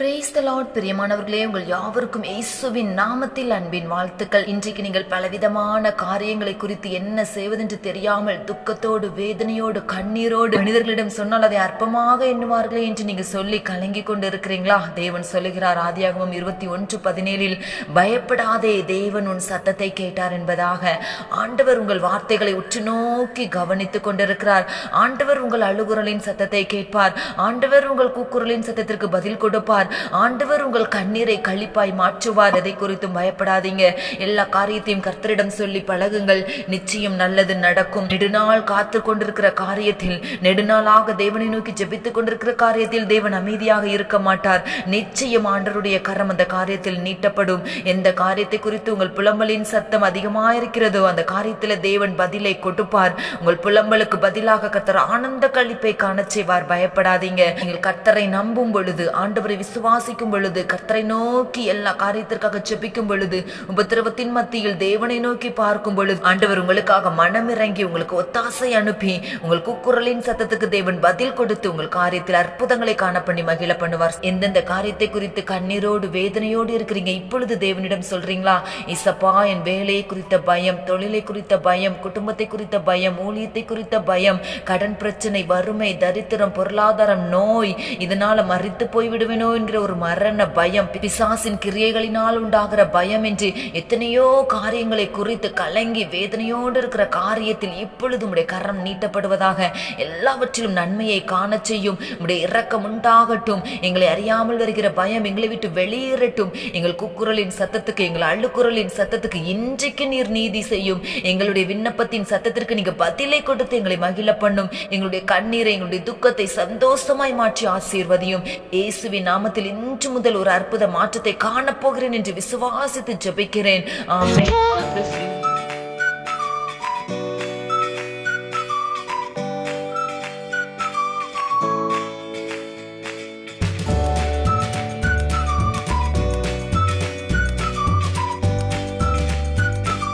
Brace த Lord பிரியமானவர்களே. உங்கள் யாவருக்கும் இயேசுவின் நாமத்தில் அன்பின் வாழ்த்துக்கள். இன்றைக்கு நீங்கள் பலவிதமான காரியங்களை குறித்து என்ன செய்வதென்று தெரியாமல் துக்கத்தோடு வேதனையோடு கண்ணீரோடு மனிதர்களிடம் சொன்னால் அதை அற்பமாக எண்ணுவார்களே என்று நீங்கள் சொல்லி கலங்கி கொண்டு இருக்கிறீங்களா தேவன் சொல்லுகிறார் ஆதியாகமம் இருபத்தி ஒன்று பதினேழில் பயப்படாதே தேவன் உன் சத்தத்தை கேட்டார் என்பதாக. ஆண்டவர் உங்கள் வார்த்தைகளை உற்று நோக்கி கவனித்துக் கொண்டிருக்கிறார். ஆண்டவர் உங்கள் அழுகுரலின் சத்தத்தை கேட்பார். ஆண்டவர் உங்கள் கூக்குரலின் சத்தத்திற்கு பதில் கொடுப்பார். ஆண்டவர் உங்கள் கண்ணீரை கழிப்பாய் மாற்றுவார். எதை குறித்தும் பயப்படாதீங்க. எல்லா காரியத்தையும் கர்த்தரிடம் சொல்லி பழகுங்கள். நிச்சயம் நல்லது நடக்கும். நெடுநாள் காத்து கொண்டிருக்கிற காரியத்தில் நெடுநாளாக தேவனை நோக்கி ஜெபித்துக் கொண்டிருக்கிற காரியத்தில் தேவன் அமைதியாக இருக்க மாட்டார். நிச்சயம் ஆண்டருடைய கரம் அந்த காரியத்தில் நீட்டப்படும். எந்த காரியத்தை குறித்து உங்கள் புலம்பலின் சத்தம் அதிகமாயிருக்கிறதோ அந்த காரியத்தில் தேவன் பதிலை கொடுப்பார். உங்கள் புலம்பலுக்கு பதிலாக கத்தர் ஆனந்த கழிப்பை காண செய்வார். பயப்படாதீங்க. நீங்கள் கர்த்தரை நம்பும் பொழுது ஆண்டவரை விசுவாசிக்கும் பொழுது கர்த்தரை நோக்கி எல்லா காரியத்திற்காக செபிக்கும் பொழுது உபத்திரவத்தின் மத்தியில் தேவனை நோக்கி பார்க்கும் பொழுது ஆண்டவர் உங்களுக்காக மனமிறங்கி உங்களுக்கு ஒத்தாசை அனுப்பி உங்கள் கூக்குரலின் சத்தத்துக்கு தேவன் பதில் கொடுத்து உங்கள் காரியத்தில் அற்புதங்களை காண பண்ணி மகிழ பண்ணுவார். எந்தெந்த காரியத்தை குறித்து கண்ணீரோடு வேதனையோடு இருக்கிறீங்க இப்பொழுது தேவனிடம் சொல்றீங்களா? இசப்பா என் வேலையை குறித்த பயம் தொழிலை குறித்த பயம் குடும்பத்தை குறித்த பயம் ஊழியத்தை குறித்த பயம் கடன் பிரச்சனை வறுமை தரித்திரம் பொருளாதாரம் நோய் இதனால மறித்து போய் விடுவேனோ என்கிற ஒரு மரண பயம் பிசாசின் கிரியைகளினால் உண்டாகிற பயம் என்று எத்தனையோ காரியங்களை குறித்து கலங்கி வேதனையோடு இருக்கிற காரியத்தில் இப்பொழுது உடைய கரம் நீட்டப்படுவதாக எல்லாவற்றிலும் நன்மையை காண செய்யும். உடைய இரக்கம் உண்டாகட்டும். எங்களை அறியாமல் வருகிற பயம் எங்களை விட்டு வெளியேறட்டும். எங்கள் குக்குரலின் சத்தத்துக்கு எங்கள் அள்ளுக்குரலின் சத்தத்துக்கு இன்றைக்கு நீர் நீதி செய்யும். எங்களுடைய விண்ணப்பத்தின் சத்தத்திற்கு நீங்க பதிலை கொடுத்து எங்களை மகிழ பண்ணும். எங்களுடைய கண்ணீரை எங்களுடைய துக்கத்தை சந்தோஷமாய் மாற்றி ஆசீர்வதியும். இயேசுவின் நாமத்தில் இன்று முதல் ஒரு அற்புத மாற்றத்தை காணப்போகிறேன் என்று விசுவாசித்து ஜெபிக்கிறேன். ஆமே